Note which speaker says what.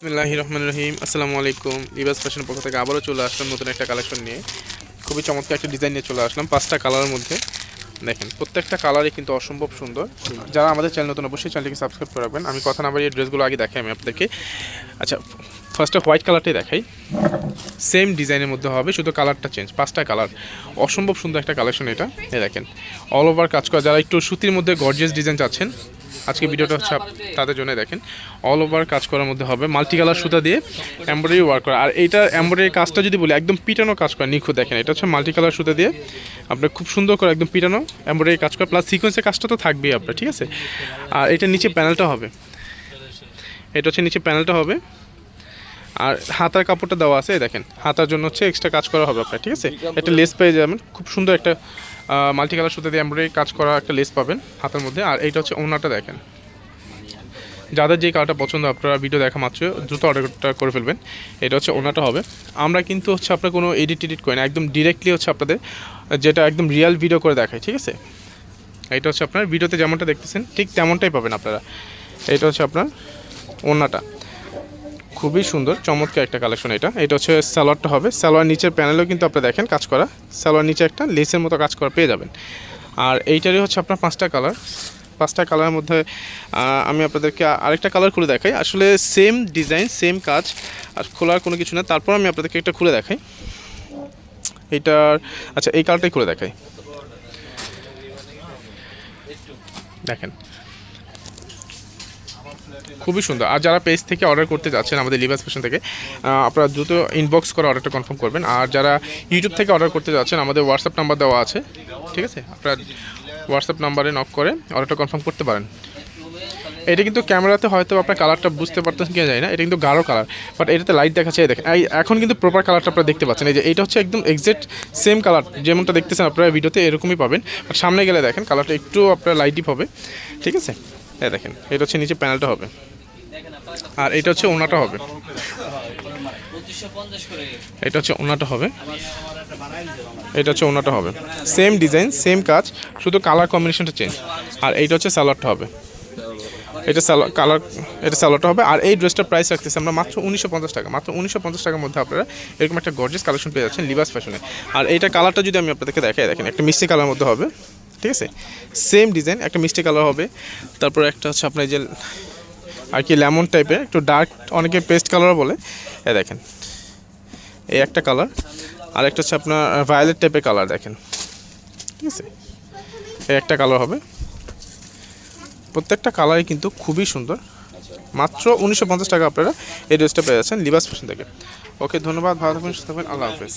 Speaker 1: বিসমিল্লাহি রহমান রহিম। আসসালামু আলাইকুম। লিবাস ফ্যাশনের পক্ষ থেকে আবারও চলে আসলাম নতুন একটা কালেকশন নিয়ে। খুবই চমৎকার একটা ডিজাইন নিয়ে চলে আসলাম, পাঁচটা কালারের মধ্যে। দেখেন, প্রত্যেকটা কালারই কিন্তু অসম্ভব সুন্দর। যারা আমাদের চ্যানেল নতুন, অবশ্যই চ্যানেলটিকে সাবস্ক্রাইব করে রাখবেন। আমি কথা না বাড়িয়ে ড্রেসগুলো আগে দেখাই, আমি আপনাদেরকে। আচ্ছা ফার্স্টে হোয়াইট কালারটাই দেখাই। সেম ডিজাইনের মধ্যে হবে, শুধু কালারটা চেঞ্জ পাঁচটা কালার অসম্ভব সুন্দর একটা কালেকশন এটা। এই দেখেন অল ওভার কাজ করা, যারা একটু সুতির মধ্যে গর্জিয়াস ডিজাইন চাচ্ছেন আজকে ভিডিওটা হচ্ছে তাদের জন্য দেখেন। অল ওভার কাজ করার মধ্যে হবে। মাল্টি কালার সুতা দিয়ে এমব্রয়ডারি ওয়ার্ক করা। আর এইটা এমব্রয়ডারি কাজটা যদি বলি, একদম পিটানো কাজ করে, নিখুঁত দেখেন। এটা হচ্ছে মাল্টি কালার সুতা দিয়ে আপনার খুব সুন্দর করে একদম পিটানো এমব্রয়ডারি কাজ করা। প্লাস সিকোয়েন্সের কাজটা তো থাকবেই আপনার, ঠিক আছে? আর এটা নিচে প্যানেলটা হবে। এটা হচ্ছে নিচে প্যানেলটা হবে। আর হাতার কাপড়টা দেওয়া আছে দেখেন। হাতার জন্য হচ্ছে এক্সট্রা কাজ করা হবে আপনার, ঠিক আছে? একটা লেস পেয়ে যাবেন। খুব সুন্দর একটা মাল্টি কালার সুতা দিয়ে এমব্রয়ডারি কাজ করা একটা লেস পাবেন হাতের মধ্যে। আর এইটা হচ্ছে ওনাটা দেখেন। যাদের যে কালারটা পছন্দ, আপনারা ভিডিও দেখা মাত্র, দ্রুত অর্ডারটা করে ফেলবেন। এটা হচ্ছে ওনাটা হবে। আমরা কিন্তু হচ্ছে আপনার কোনো এডিট টেডিট করি না, একদম ডিরেক্টলি হচ্ছে আপনাদের, যেটা একদম রিয়েল ভিডিও করে দেখায় ঠিক আছে? এটা হচ্ছে আপনার ভিডিওতে যেমনটা দেখতেছেন, ঠিক তেমনটাই পাবেন আপনারা। এটা হচ্ছে আপনার ওনাটা খুবই সুন্দর, চমৎকার একটা কালেকশন এটা। এটা হচ্ছে সালোয়ারটা হবে। সালোয়ার নিচের প্যানেলেও কিন্তু আপনি দেখেন কাজ করা। সালোয়ার নিচে একটা লেসের মতো কাজ করা পেয়ে যাবেন। আর এইটারই হচ্ছে আপনার পাঁচটা কালার পাঁচটা কালারের মধ্যে আমি আপনাদেরকে আরেকটা কালার খুলে দেখাই। আসলে সেম ডিজাইন সেম কাজ, আর খোলার কোনো কিছু না। তারপর আমি আপনাদেরকে একটা খুলে দেখাই। এইটার আচ্ছা এই কালারটাই খুলে দেখাই। দেখেন। খুবই সুন্দর। আর যারা পেজ থেকে অর্ডার করতে যাচ্ছেন আমাদের লিবাস ফ্যাশন থেকে আপনারা দ্রুত ইনবক্স করে অর্ডারটা কনফার্ম করবেন। আর যারা ইউটিউব থেকে অর্ডার করতে যাচ্ছেন, আমাদের হোয়াটসঅ্যাপ নাম্বার দেওয়া আছে। ঠিক আছে? আপনারা হোয়াটসঅ্যাপ নাম্বারে নক করে অর্ডারটা কনফার্ম করতে পারেন। এটা কিন্তু ক্যামেরাতে হয়তো আপনার কালারটা বুঝতে পারতেন কি যায় না, এটা কিন্তু গাঢ় কালার বাট এটাতে লাইট দেখাচ্ছে। দেখেন এখন কিন্তু প্রপার কালারটা আপনারা দেখতে পাচ্ছেন। এই যে, এটা হচ্ছে একদম এক্সাক্ট সেম কালার যেমনটা দেখতেছেন আপনারা ভিডিওতে এরকমই পাবেন। বাট সামনে গেলে দেখেন কালারটা একটু আপনার লাইটই হবে ঠিক আছে? এই দেখেন, এটা হচ্ছে নিচে প্যানেলটা হবে। আর এটা হচ্ছে ওনাটা হবে। এটা হচ্ছে ওনাটা হবে। এটা হচ্ছে ওনাটা হবে। সেম ডিজাইন সেম কাজ, শুধু কালার কম্বিনেশনটা চেঞ্জ আর এইটা হচ্ছে সালোয়ারটা হবে। এটা কালার এটা সালোয়ারটা হবে। আর এই ড্রেসটার প্রাইস রাখতেছি আমরা মাত্র উনিশশো পঞ্চাশ টাকা। মাত্র উনিশশো পঞ্চাশ টাকার মধ্যে আপনারা এরকম একটা গর্জেস কালেকশন পেয়ে যাচ্ছেন লিবাস ফ্যাশনে আর এইটা কালারটা যদি আমি আপনাদেরকে দেখাই, দেখেন, একটা মিষ্টি কালার মধ্যে হবে। ঠিক আছে? সেম ডিজাইন একটা মিষ্টি কালার হবে। তারপর একটা হচ্ছে আপনার যে আর কি লেমন টাইপের একটু ডার্ক অনেকে পেস্ট কালার বলে। এ দেখেন, এই একটা কালার আর একটা হচ্ছে আপনার ভায়োলেট টাইপের কালার দেখেন। ঠিক আছে? এই একটা কালার হবে। প্রত্যেকটা কালারই কিন্তু খুবই সুন্দর। মাত্র উনিশশো পঞ্চাশ টাকা আপনারা এই ড্রেসটা পেয়ে যাচ্ছেন লিবাস ফ্যাশন থেকে। ওকে ধন্যবাদ, ভালো থাকবেন, সুস্থ থাকবেন। আল্লাহ হাফেজ।